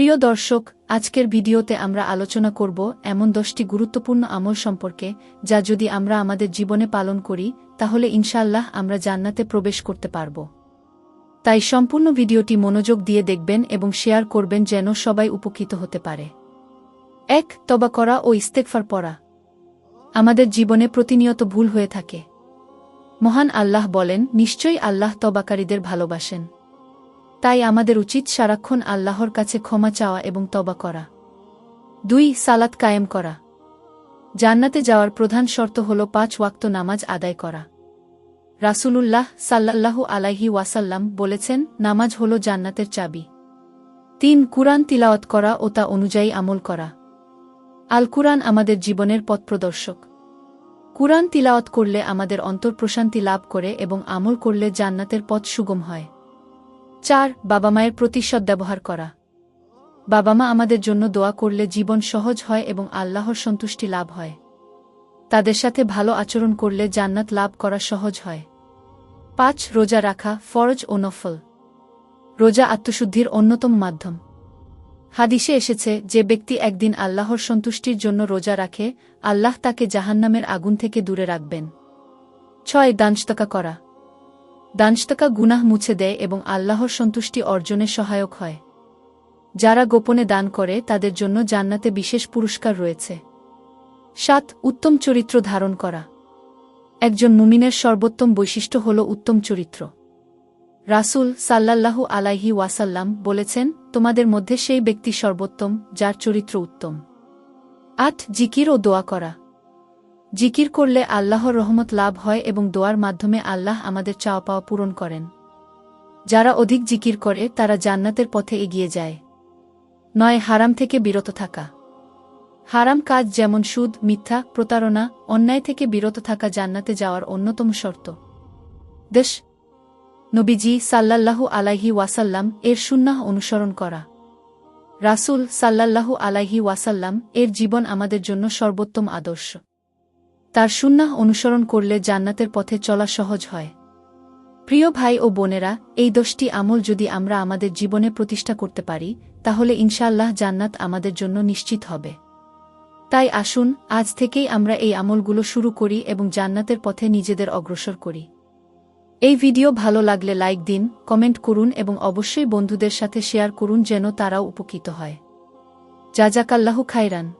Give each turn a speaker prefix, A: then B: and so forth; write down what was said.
A: প্রিয় দর্শক, আজকের ভিডিওতে আমরা আলোচনা করব এমন দশটি গুরুত্বপূর্ণ আমল সম্পর্কে, যা যদি আমরা আমাদের জীবনে পালন করি, তাহলে ইনশাল্লাহ আমরা জান্নাতে প্রবেশ করতে পারব। তাই সম্পূর্ণ ভিডিওটি মনোযোগ দিয়ে দেখবেন এবং শেয়ার করবেন যেন সবাই উপকৃত হতে পারে। এক, তবা করা ও ইস্তেকফার পড়া। আমাদের জীবনে প্রতিনিয়ত ভুল হয়ে থাকে। মহান আল্লাহ বলেন, নিশ্চয়ই আল্লাহ তবাকারীদের ভালোবাসেন। তাই আমাদের উচিত সারাক্ষণ আল্লাহর কাছে ক্ষমা চাওয়া এবং তবা করা। দুই, সালাত কায়েম করা। জান্নাতে যাওয়ার প্রধান শর্ত হল পাঁচ ওয়াক্ত নামাজ আদায় করা। রাসূলুল্লাহ সাল্লাল্লাহু আলাইহি ওয়াসাল্লাম বলেছেন, নামাজ হল জান্নাতের চাবি। তিন, কুরআন তিলাওয়াত করা ও তা অনুযায়ী আমল করা। আল কুরআন আমাদের জীবনের পথপ্রদর্শক কুরআন তিলাওয়াত করলে আমাদের অন্তর প্রশান্তি লাভ করে এবং আমল করলে জান্নাতের পথ সুগম হয়। চার, বাবা মায়ের প্রতি সদ্ব্যবহার করা। বাবা মা আমাদের জন্য দোয়া করলে জীবন সহজ হয় এবং আল্লাহর সন্তুষ্টি লাভ হয়। তাদের সাথে ভালো আচরণ করলে জান্নাত লাভ করা সহজ হয়। পাঁচ, রোজা রাখা, ফরজ ও নফল। রোজা আত্মশুদ্ধির অন্যতম মাধ্যম। হাদিসে এসেছে, যে ব্যক্তি একদিন আল্লাহর সন্তুষ্টির জন্য রোজা রাখে, আল্লাহ তাকে জাহান্নামের আগুন থেকে দূরে রাখবেন। ছয় দানস্তকা করা। দানস্তকা গুনাহ মুছে দেয় এবং আল্লাহর সন্তুষ্টি অর্জনে সহায়ক হয়। যারা গোপনে দান করে, তাদের জন্য জান্নাতে বিশেষ পুরস্কার রয়েছে। সাত, উত্তম চরিত্র ধারণ করা। একজন মুমিনের সর্বোত্তম বৈশিষ্ট্য হল উত্তম চরিত্র। রাসূল সাল্লাল্লাহু আলাইহি ওয়াসাল্লাম বলেছেন, তোমাদের মধ্যে সেই ব্যক্তি সর্বোত্তম, যার চরিত্র উত্তম। আট, জিকির ও দোয়া করা। জিকির করলে আল্লাহর রহমত লাভ হয় এবং দোয়ার মাধ্যমে আল্লাহ আমাদের চাওয়া পাওয়া পূরণ করেন। যারা অধিক জিকির করে, তারা জান্নাতের পথে এগিয়ে যায়। নয়, হারাম থেকে বিরত থাকা। হারাম কাজ যেমন সুদ, মিথ্যা, প্রতারণা, অন্যায় থেকে বিরত থাকা জান্নাতে যাওয়ার অন্যতম শর্ত। দেশ, নবীজি সাল্লাল্লাহু আলাইহি ওয়াসাল্লাম এর সুন্নাহ অনুসরণ করা। রাসূল সাল্লাল্লাহু আলাইহি ওয়াসাল্লাম এর জীবন আমাদের জন্য সর্বোত্তম আদর্শ। তার সুন্নাহ অনুসরণ করলে জান্নাতের পথে চলা সহজ হয়। প্রিয় ভাই ও বোনেরা, এই দশটি আমল যদি আমরা আমাদের জীবনে প্রতিষ্ঠা করতে পারি, তাহলে ইনশাল্লাহ জান্নাত আমাদের জন্য নিশ্চিত হবে। তাই আসুন, আজ থেকেই আমরা এই আমলগুলো শুরু করি এবং জান্নাতের পথে নিজেদের অগ্রসর করি। এই ভিডিও ভালো লাগলে লাইক দিন, কমেন্ট করুন এবং অবশ্যই বন্ধুদের সাথে শেয়ার করুন যেন তারাও উপকৃত হয়। যা জাজাকাল্লাহু খাইরান